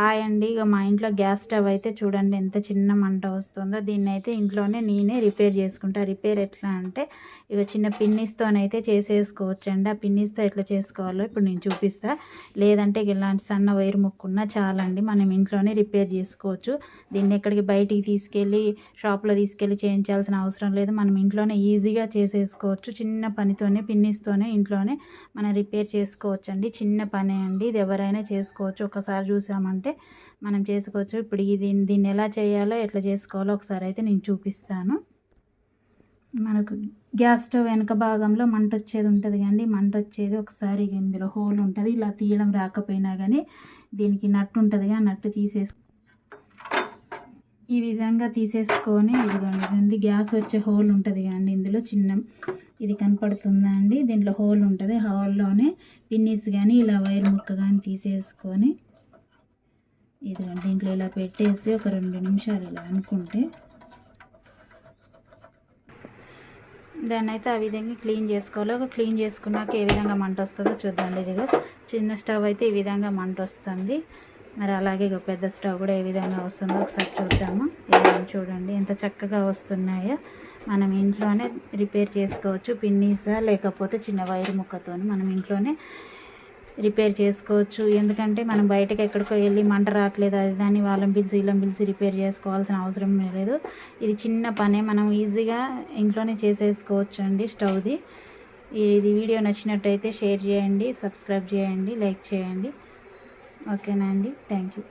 Hi అండి. ఇక మా ఇంట్లో గ్యాస్ స్టవ్ అయితే చూడండి ఎంత చిన్న మంట వస్తుందో. దీన్ని అయితే ఇంట్లోనే నేనే రిపేర్ చేసుకుంటా. రిపేర్ ఎట్లా అంటే ఇక చిన్న పిన్నిస్తోనైతే చేసేసుకోవచ్చండి. ఆ పిన్నిస్తో ఎట్లా చేసుకోవాలో ఇప్పుడు నేను చూపిస్తా. లేదంటే ఇక ఇలాంటి సన్న వైర్ ముక్కున్నా చాలండి. మనం ఇంట్లోనే రిపేర్ చేసుకోవచ్చు. దీన్ని ఎక్కడికి బయటికి తీసుకెళ్ళి షాప్లో తీసుకెళ్ళి చేయించాల్సిన అవసరం లేదు. మనం ఇంట్లోనే ఈజీగా చేసేసుకోవచ్చు. చిన్న పనితోనే పిన్నిస్తోనే ఇంట్లోనే మనం రిపేర్ చేసుకోవచ్చు అండి చిన్న పనే అండి. ఇది ఎవరైనా చేసుకోవచ్చు. ఒకసారి చూసామంటే మనం చేసుకోవచ్చు. ఇప్పుడు ఇది దీన్ని ఎలా చేయాలో ఎట్లా చేసుకోవాలో ఒకసారి అయితే నేను చూపిస్తాను. మనకు గ్యాస్ స్టవ్ వెనక భాగంలో మంట వచ్చేది ఉంటుంది కానీ మంట వచ్చేది ఒకసారి ఇందులో హోల్ ఉంటుంది. ఇలా తీయడం రాకపోయినా కానీ దీనికి నట్టు ఉంటుంది కానీ నట్టు తీసేసి ఈ విధంగా తీసేసుకొని ఇదిగోండి ఉంది గ్యాస్ వచ్చే హోల్ ఉంటుంది కానీ ఇందులో చిన్న ఇది కనపడుతుందా అండి? దీంట్లో హోల్ ఉంటుంది. హోల్లోనే పిన్నీస్ కానీ ఇలా వైర్ ముక్క కానీ తీసేసుకొని ఇదిగోండి దీంట్లో ఇలా పెట్టేసి ఒక రెండు నిమిషాలు ఇలా అనుకుంటే దాన్ని అయితే ఆ విధంగా క్లీన్ చేసుకోవాలి. ఒక క్లీన్ చేసుకున్నాక ఏ విధంగా మంట వస్తుందో చూద్దాండి ఇదిగో చిన్న స్టవ్ అయితే ఈ విధంగా మంట వస్తుంది. మరి అలాగే పెద్ద స్టవ్ కూడా ఏ విధంగా వస్తుందో ఒకసారి చూద్దాము. ఇదిగోండి చూడండి ఎంత చక్కగా వస్తున్నాయో. మనం ఇంట్లోనే రిపేర్ చేసుకోవచ్చు పిన్నీసా లేకపోతే చిన్న వైర్ ముక్కతో మనం ఇంట్లోనే రిపేర్ చేసుకోవచ్చు. ఎందుకంటే మనం బయటకు ఎక్కడికో వెళ్ళి మంట రావట్లేదు. అది దాన్ని వాళ్ళం పిలిచి వీళ్ళని పిలిచి రిపేర్ చేసుకోవాల్సిన అవసరం లేదు. ఇది చిన్న పనే. మనం ఈజీగా ఇంట్లోనే చేసేసుకోవచ్చు అండి స్టవ్ది. ఇది వీడియో నచ్చినట్టయితే షేర్ చేయండి సబ్స్క్రైబ్ చేయండి లైక్ చేయండి. ఓకేనా అండి? Thank you.